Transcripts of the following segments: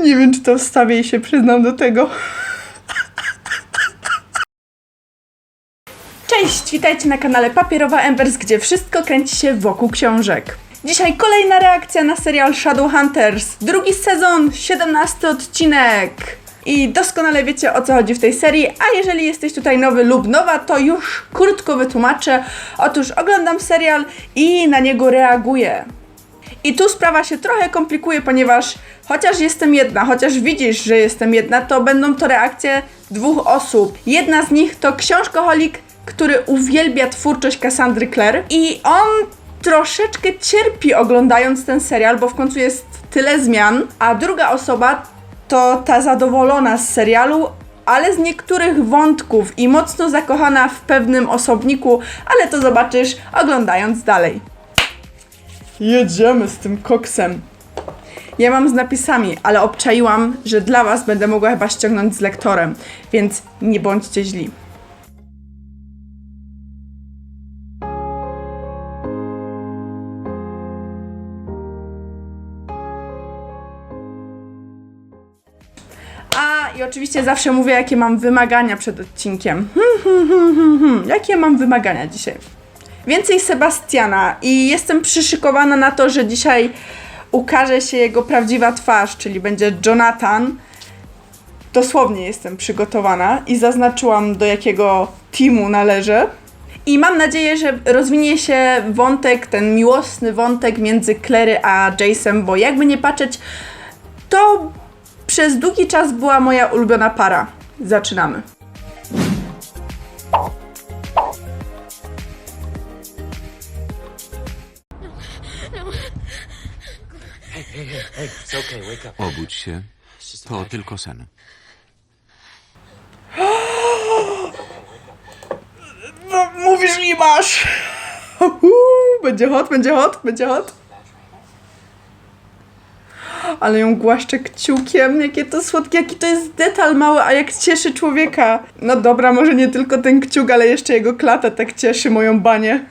Nie wiem, czy to wstawię i się przyznam do tego. Cześć, witajcie na kanale Papierowa Embers, gdzie wszystko kręci się wokół książek. Dzisiaj kolejna reakcja na serial Shadowhunters. Drugi sezon, 17 odcinek. I doskonale wiecie o co chodzi w tej serii, a jeżeli jesteś tutaj nowy lub nowa, to już krótko wytłumaczę. Otóż oglądam serial i na niego reaguję. I tu sprawa się trochę komplikuje, ponieważ chociaż jestem jedna, chociaż widzisz, że jestem jedna, to będą to reakcje dwóch osób. Jedna z nich to książkoholik, który uwielbia twórczość Cassandry Clare i on troszeczkę cierpi oglądając ten serial, bo w końcu jest tyle zmian, a druga osoba to ta zadowolona z serialu, ale z niektórych wątków i mocno zakochana w pewnym osobniku, ale to zobaczysz oglądając dalej. Jedziemy z tym koksem. Ja mam z napisami, ale obczaiłam, że dla Was będę mogła chyba ściągnąć z lektorem, więc nie bądźcie źli. A i oczywiście zawsze mówię, jakie mam wymagania przed odcinkiem. Hmm, hmm, hmm, hmm, hmm. Jakie mam wymagania dzisiaj? Więcej Sebastiana i jestem przyszykowana na to, że dzisiaj ukaże się jego prawdziwa twarz, czyli będzie Jonathan. Dosłownie jestem przygotowana i zaznaczyłam do jakiego teamu należę. I mam nadzieję, że rozwinie się wątek, ten miłosny wątek między Clary a Jace'em, bo jakby nie patrzeć, to przez długi czas była moja ulubiona para. Zaczynamy. Obudź się. To tylko sen. No, mówisz i masz. Będzie hot, będzie hot, będzie hot. Ale ją głaszczę kciukiem, jakie to słodkie, jaki to jest detal mały, a jak cieszy człowieka. No dobra, może nie tylko ten kciuk, ale jeszcze jego klata tak cieszy moją banię.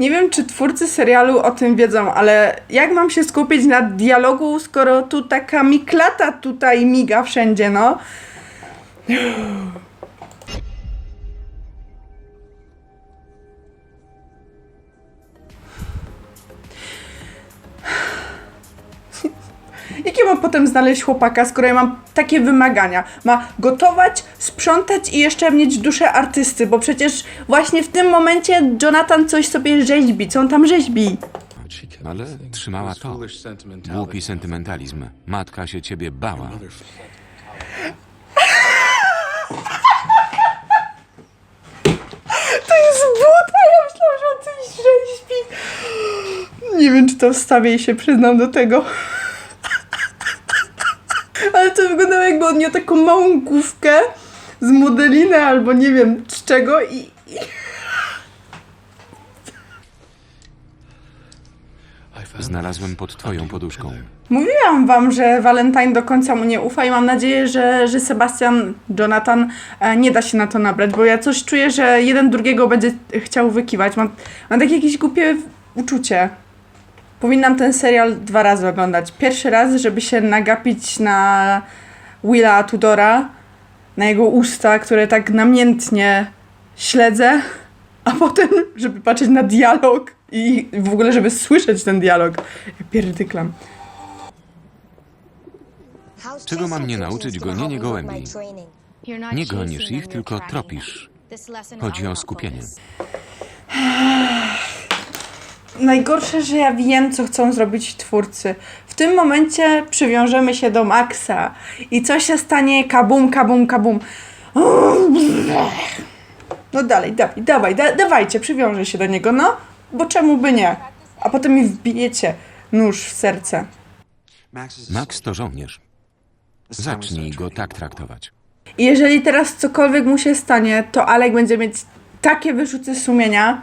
Nie wiem, czy twórcy serialu o tym wiedzą, ale jak mam się skupić na dialogu, skoro tu taka mi klata tutaj miga wszędzie, no. Jakie mam potem znaleźć chłopaka, skoro ja mam takie wymagania? Ma gotować, sprzątać i jeszcze mieć duszę artysty, bo przecież właśnie w tym momencie Jonathan coś sobie rzeźbi. Co on tam rzeźbi? Ale trzymała to. Głupi sentymentalizm. Matka się ciebie bała. To jest but, a ja myślałam, że on coś rzeźbi. Nie wiem, czy to wstawię i się przyznam do tego. Ale to miał taką małą główkę z modeliny albo nie wiem z czego i... i... Znalazłem pod twoją poduszką. Mówiłam wam, że Valentine do końca mu nie ufa i mam nadzieję, że, że Sebastian, Jonathan e, nie da się na to nabrać, bo ja coś czuję, że jeden drugiego będzie chciał wykiwać. Mam, mam takie jakieś głupie uczucie. Powinnam ten serial dwa razy oglądać. Pierwszy raz, żeby się nagapić na Willa Tudora, na jego usta, które tak namiętnie śledzę, a potem, żeby patrzeć na dialog i w ogóle, żeby słyszeć ten dialog. Ja pierdyklam. Czego mam nie nauczyć gonienie gołębi? Nie gonisz ich, tylko tropisz. Chodzi o skupienie. Najgorsze, że ja wiem, co chcą zrobić twórcy. W tym momencie przywiążemy się do Maxa i co się stanie? Kabum, kabum, kabum. No dalej, dawaj, dawaj, da, dawajcie, przywiążę się do niego, no, bo czemu by nie? A potem mi wbijecie nóż w serce. Max to żołnierz. Zacznij go tak traktować. I jeżeli teraz cokolwiek mu się stanie, to Alek będzie mieć takie wyrzuty sumienia,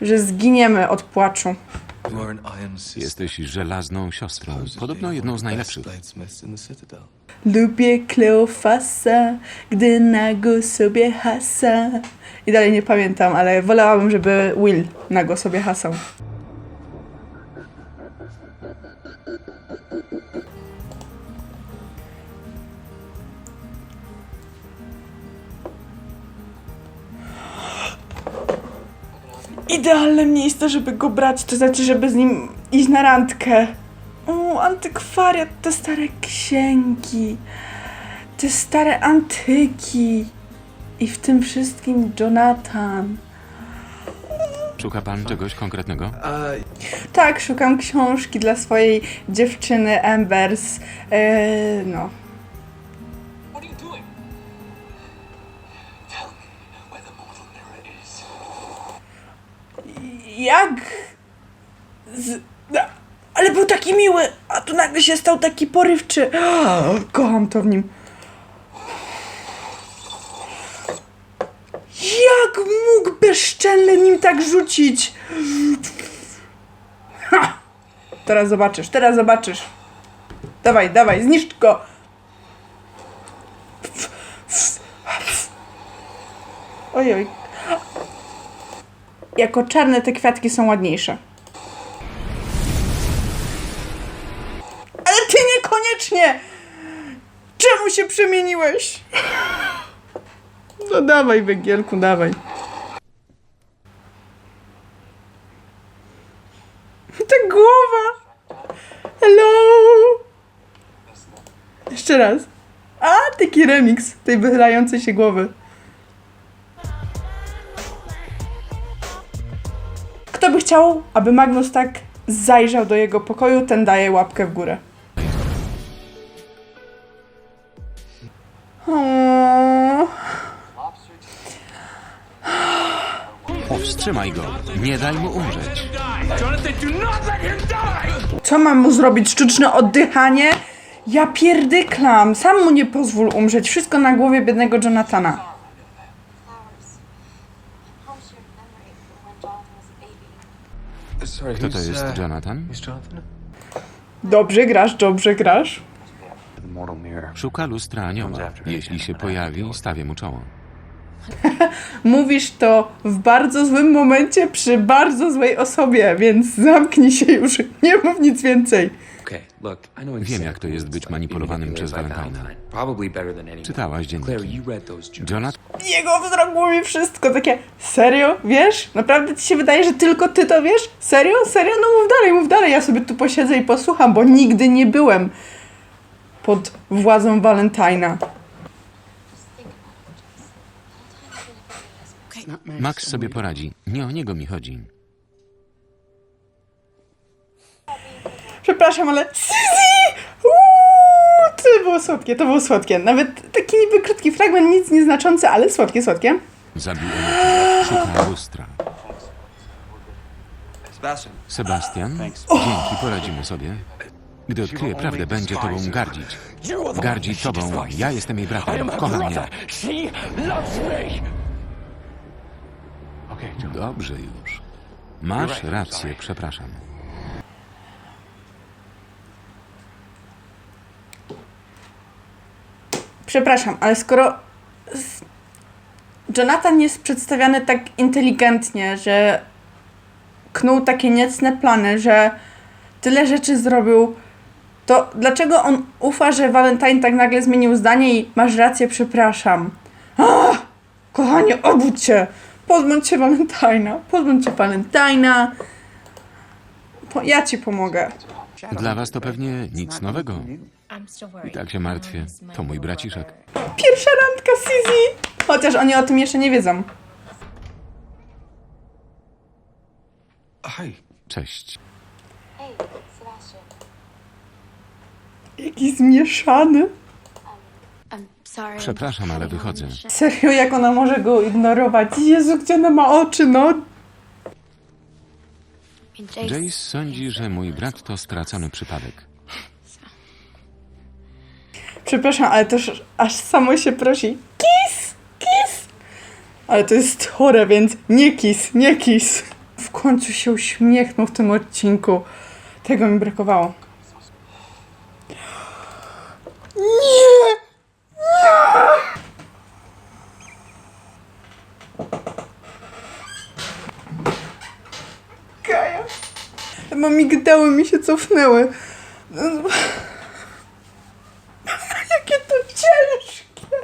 że zginiemy od płaczu. Jesteś żelazną siostrą. Podobno jedną z najlepszych. Lubię Kleofasa, gdy nago sobie hasa. I dalej nie pamiętam, ale wolałabym, żeby Will nago sobie hasał. Idealne miejsce, żeby go brać, to znaczy, żeby z nim iść na randkę. O, antykwariat, te stare księgi, te stare antyki. I w tym wszystkim Jonathan. Szuka pan czegoś konkretnego? Tak, szukam książki dla swojej dziewczyny Embers. Eee, no. Stał taki porywczy. Kocham to w nim. Jak mógł bezczelny nim tak rzucić? Ha! Teraz zobaczysz, teraz zobaczysz. Dawaj, dawaj, zniszcz go. Ojoj. Jako czarne te kwiatki są ładniejsze. Się przemieniłeś? No dawaj, węgielku, dawaj. Ta głowa! Hello! Jeszcze raz. A, taki remix tej wychylającej się głowy. Kto by chciał, aby Magnus tak zajrzał do jego pokoju, ten daje łapkę w górę. Powstrzymaj go. Nie daj mu umrzeć. Co mam mu zrobić? Sztuczne oddychanie? Ja pierdyklam. Sam mu nie pozwól umrzeć. Wszystko na głowie biednego Jonathana. Kto to jest uh, Jonathan? Dobrze grasz, dobrze grasz. Szuka lustra anioła. Jeśli się pojawi, stawię mu czoło. Mówisz to w bardzo złym momencie przy bardzo złej osobie, więc zamknij się już. Nie mów nic więcej. Wiem, jak to jest być manipulowanym przez anyone. Czytałaś dzienniki. Jonathan Jego wzrok mówi wszystko. Takie, serio? Wiesz? Naprawdę ci się wydaje, że tylko ty to wiesz? Serio? Serio? No mów dalej, mów dalej. Ja sobie tu posiedzę i posłucham, bo nigdy nie byłem pod władzą Valentina. Max sobie poradzi. Nie o niego mi chodzi. Przepraszam, ale... Suzy! Uuu, to było słodkie, to było słodkie. Nawet taki niby krótki fragment, nic nieznaczący, ale słodkie, słodkie. Zabił. Szuka lustra. Sebastian, Sebastian, dzięki, poradzimy sobie. Gdy odkryje prawdę, będzie tobą gardzić. Gardzi tobą. Ja jestem jej bratem. Kocha mnie. She loves me! Jonathan. Dobrze już. Masz rację, przepraszam. Przepraszam, ale skoro Jonathan jest przedstawiany tak inteligentnie, że knuł takie niecne plany, że tyle rzeczy zrobił, to dlaczego on ufa, że Valentine tak nagle zmienił zdanie i masz rację, przepraszam. Ach, kochanie, obudź się! Pozbądź się Valentina, pozbądź się Valentina. Po, ja ci pomogę. Dla was to pewnie nic nowego. I tak się martwię. To mój braciszek. Pierwsza randka Sizi! Chociaż oni o tym jeszcze nie wiedzą. Cześć. Jaki zmieszany. Przepraszam, ale wychodzę. Serio, jak ona może go ignorować? Jezu, gdzie ona ma oczy, no? Jace sądzi, że mój brat to stracony przypadek. Przepraszam, ale też aż samo się prosi. Kiss! Kiss! Ale to jest chore, więc nie kiss, nie kiss. W końcu się uśmiechnął w tym odcinku. Tego mi brakowało. Nie! Nie! Kaja. Chyba migdały mi się cofnęły. Jakie to ciężkie!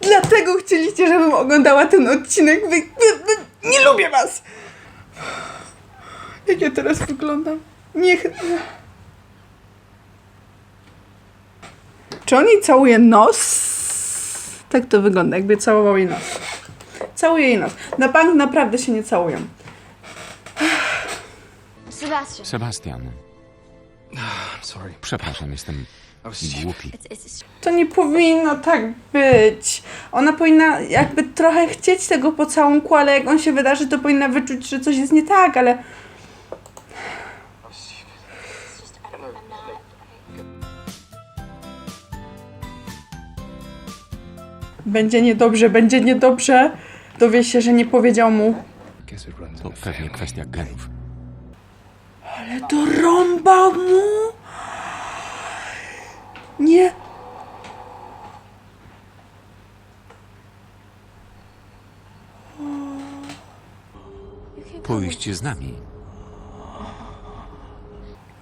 Dlatego chcieli chcecie, żebym oglądała ten odcinek? Wy, wy, wy, nie lubię was! Jak ja teraz wyglądam? Niech... Czy on jej całuje nos? Tak to wygląda, jakby całował jej nos. Całuje jej nos. Na bank naprawdę się nie całują. Sebastian. Sebastian, Sorry. przepraszam, jestem głupi. It's, it's To nie powinno tak być. Ona powinna jakby trochę chcieć tego pocałunku, ale jak on się wydarzy, to powinna wyczuć, że coś jest nie tak, ale... nod. Będzie niedobrze, będzie niedobrze. Dowie się, że nie powiedział mu. To pewnie kwestia genów. Ale dorąbał mu? Nie. Pójść z nami.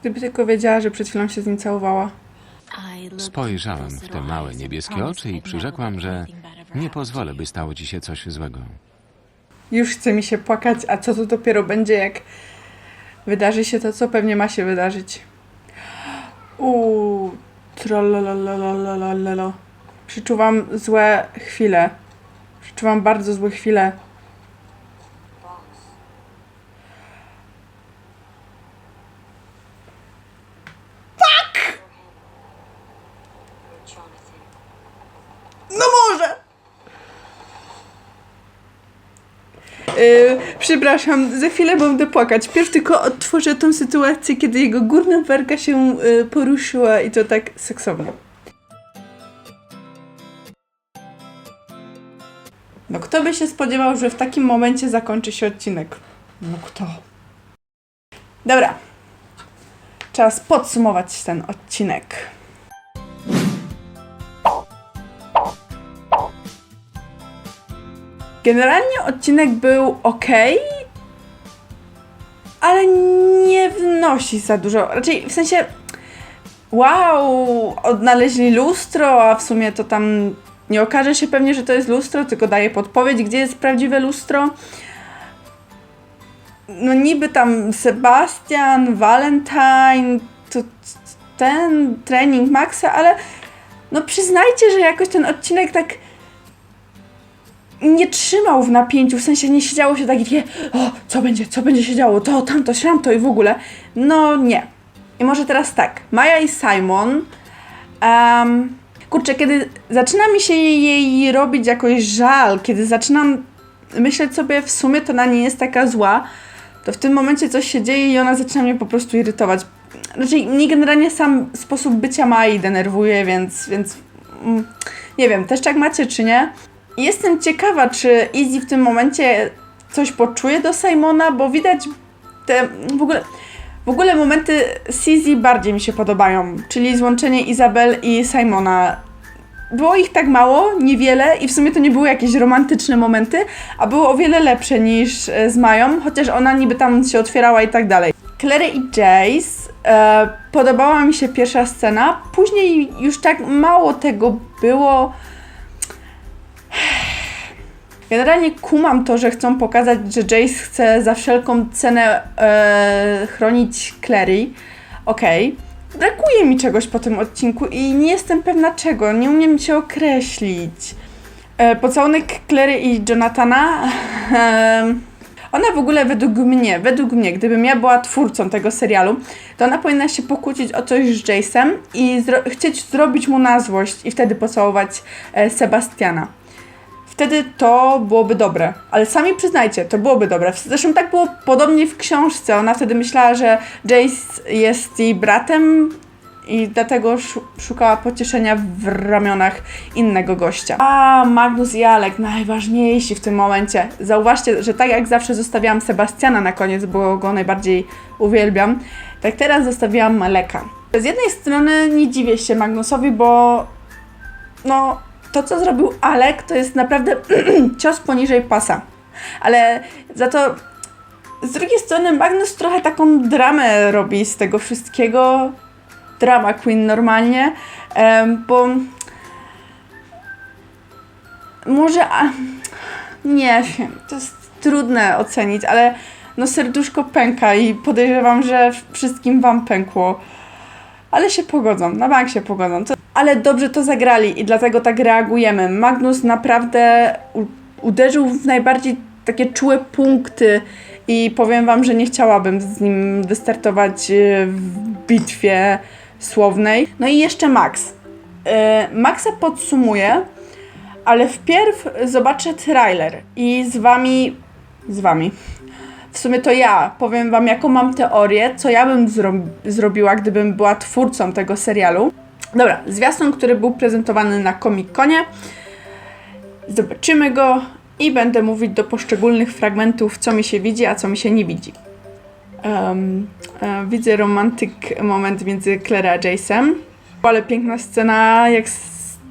Gdyby tylko wiedziała, że przed chwilą się z nim całowała. Spojrzałem w te małe niebieskie oczy i przyrzekłam, że nie pozwolę, by stało ci się coś złego. Już chce mi się płakać, a co to dopiero będzie, jak wydarzy się to, co pewnie ma się wydarzyć. Uuu, trolololololololo. Przeczuwam złe chwile. Przeczuwam bardzo złe chwile. Jonathan. No może! Yy, przepraszam, za chwilę będę płakać. Pierw tylko odtworzę tą sytuację, kiedy jego górna warga się yy, poruszyła i to tak seksownie. No kto by się spodziewał, że w takim momencie zakończy się odcinek? No kto? Dobra. Czas podsumować ten odcinek. Generalnie odcinek był ok, ale nie wnosi za dużo. Raczej w sensie, wow, odnaleźli lustro, a w sumie to tam nie okaże się pewnie, że to jest lustro, tylko daje podpowiedź, gdzie jest prawdziwe lustro. No niby tam Sebastian, Valentine, to ten trening Maxa, ale no przyznajcie, że jakoś ten odcinek tak nie trzymał w napięciu, w sensie nie siedziało się tak i wie, o, co będzie, co będzie się działo, to, tamto, śramto i w ogóle. No nie. I może teraz tak, Maja i Simon, um, kurczę, kiedy zaczyna mi się jej, robić jakoś żal, kiedy zaczynam myśleć sobie, w sumie to na nie jest taka zła, to w tym momencie coś się dzieje i ona zaczyna mnie po prostu irytować. Znaczy, mnie generalnie sam sposób bycia Mai denerwuje, więc, więc mm, nie wiem, też tak macie czy nie. Jestem ciekawa, czy Izzy w tym momencie coś poczuje do Simona, bo widać te w ogóle, w ogóle momenty Sizzy bardziej mi się podobają, czyli złączenie Izabel i Simona. Było ich tak mało, niewiele i w sumie to nie były jakieś romantyczne momenty, a były o wiele lepsze niż e, z Mają, chociaż ona niby tam się otwierała i tak dalej. Clary i Jace e, podobała mi się pierwsza scena, później już tak mało tego było. Generalnie kumam to, że chcą pokazać, że Jace chce za wszelką cenę e, chronić Clary. Okej. Brakuje mi czegoś po tym odcinku i nie jestem pewna czego, nie umiem się określić. E, pocałunek Clary i Jonathana. Ona w ogóle według mnie, według mnie, gdybym ja była twórcą tego serialu, to ona powinna się pokłócić o coś z Jace'em i zro- chcieć zrobić mu na złość i wtedy pocałować e, Sebastiana wtedy to byłoby dobre. Ale sami przyznajcie, to byłoby dobre. Zresztą tak było podobnie w książce. Ona wtedy myślała, że Jace jest jej bratem i dlatego szu- szukała pocieszenia w ramionach innego gościa. A, Magnus i Alek, najważniejsi w tym momencie. Zauważcie, że tak jak zawsze zostawiałam Sebastiana na koniec, bo go najbardziej uwielbiam, tak teraz zostawiłam Maleka. Z jednej strony nie dziwię się Magnusowi, bo no, to co zrobił Alek, to jest naprawdę cios poniżej pasa. Ale za to z drugiej strony Magnus trochę taką dramę robi z tego wszystkiego. Drama Queen normalnie, bo może. A, nie wiem, to jest trudne ocenić, ale no serduszko pęka i podejrzewam, że wszystkim wam pękło. Ale się pogodzą, na bank się pogodzą. To, ale dobrze to zagrali i dlatego tak reagujemy. Magnus naprawdę uderzył w najbardziej takie czułe punkty i powiem wam, że nie chciałabym z nim wystartować e, w bitwie słownej. No i jeszcze Max. E, Maxa podsumuję, ale wpierw zobaczę trailer i z wami, z wami, w sumie to ja powiem wam, jaką mam teorię, co ja bym zro- zrobiła, gdybym była twórcą tego serialu. Dobra, zwiastun, który był prezentowany na Comic-Conie. Zobaczymy go i będę mówić do poszczególnych fragmentów, co mi się widzi, a co mi się nie widzi. Em, e, widzę romantyk moment między Claire a Jace'em. Ale piękna scena, jak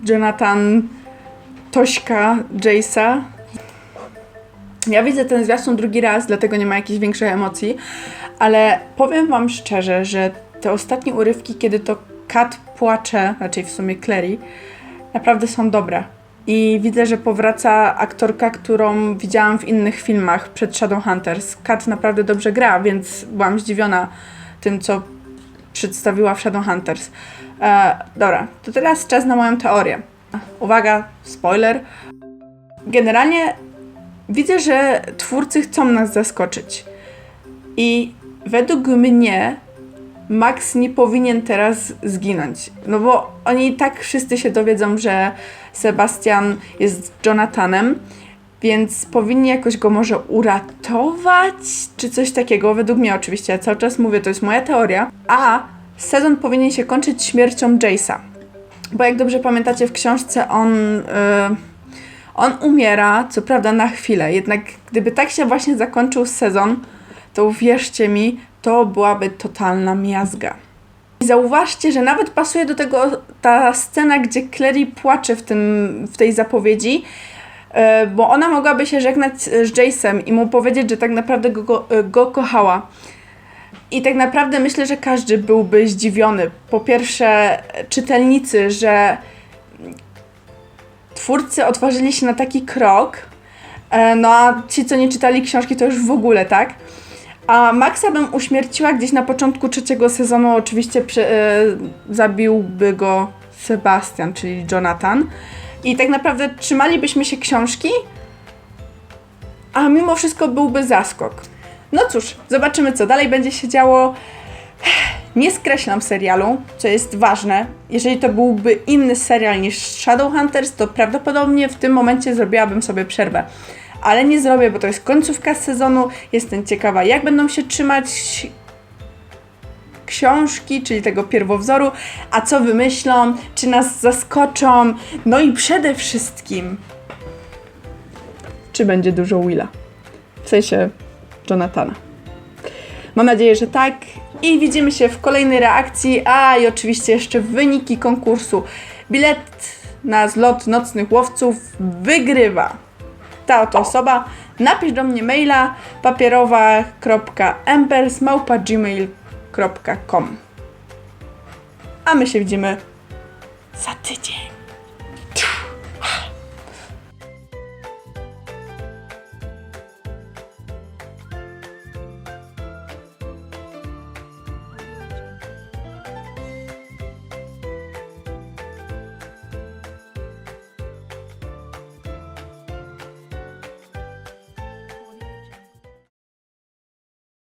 Jonathan Tośka Jace'a. Ja widzę ten zwiastun drugi raz, dlatego nie ma jakichś większych emocji, ale powiem wam szczerze, że te ostatnie urywki, kiedy to Kat płacze, raczej w sumie Clary, naprawdę są dobre. I widzę, że powraca aktorka, którą widziałam w innych filmach przed Shadowhunters. Kat naprawdę dobrze gra, więc byłam zdziwiona tym, co przedstawiła w Shadowhunters. E, dobra, to teraz czas na moją teorię. Uwaga, spoiler. Generalnie widzę, że twórcy chcą nas zaskoczyć. I według mnie Max nie powinien teraz zginąć. No bo oni i tak wszyscy się dowiedzą, że Sebastian jest Jonathanem, więc powinni jakoś go może uratować, czy coś takiego. Według mnie oczywiście, ja cały czas mówię, to jest moja teoria. A sezon powinien się kończyć śmiercią Jace'a. Bo jak dobrze pamiętacie, w książce on... Yy, on umiera, co prawda na chwilę, jednak gdyby tak się właśnie zakończył sezon, to uwierzcie mi, to byłaby totalna miazga. I zauważcie, że nawet pasuje do tego ta scena, gdzie Clary płacze w, tym, w tej zapowiedzi, e, bo ona mogłaby się żegnać z Jace'em i mu powiedzieć, że tak naprawdę go, go, go kochała. I tak naprawdę myślę, że każdy byłby zdziwiony. Po pierwsze, czytelnicy, że twórcy otworzyli się na taki krok, e, no a ci, co nie czytali książki, to już w ogóle, tak? A Maxa bym uśmierciła gdzieś na początku trzeciego sezonu, oczywiście prze, e, zabiłby go Sebastian, czyli Jonathan. I tak naprawdę trzymalibyśmy się książki, a mimo wszystko byłby zaskok. No cóż, zobaczymy co dalej będzie się działo. Nie skreślam serialu, co jest ważne. Jeżeli to byłby inny serial niż Shadowhunters, to prawdopodobnie w tym momencie zrobiłabym sobie przerwę. Ale nie zrobię, bo to jest końcówka sezonu. Jestem ciekawa, jak będą się trzymać książki, czyli tego pierwowzoru, a co wymyślą, czy nas zaskoczą. No i przede wszystkim, czy będzie dużo Willa. W sensie Jonathana. Mam nadzieję, że tak. I widzimy się w kolejnej reakcji. A i oczywiście jeszcze wyniki konkursu. Bilet na zlot nocnych łowców wygrywa ta oto osoba. Napisz do mnie maila papierowa.embers.gmail.com A my się widzimy za tydzień.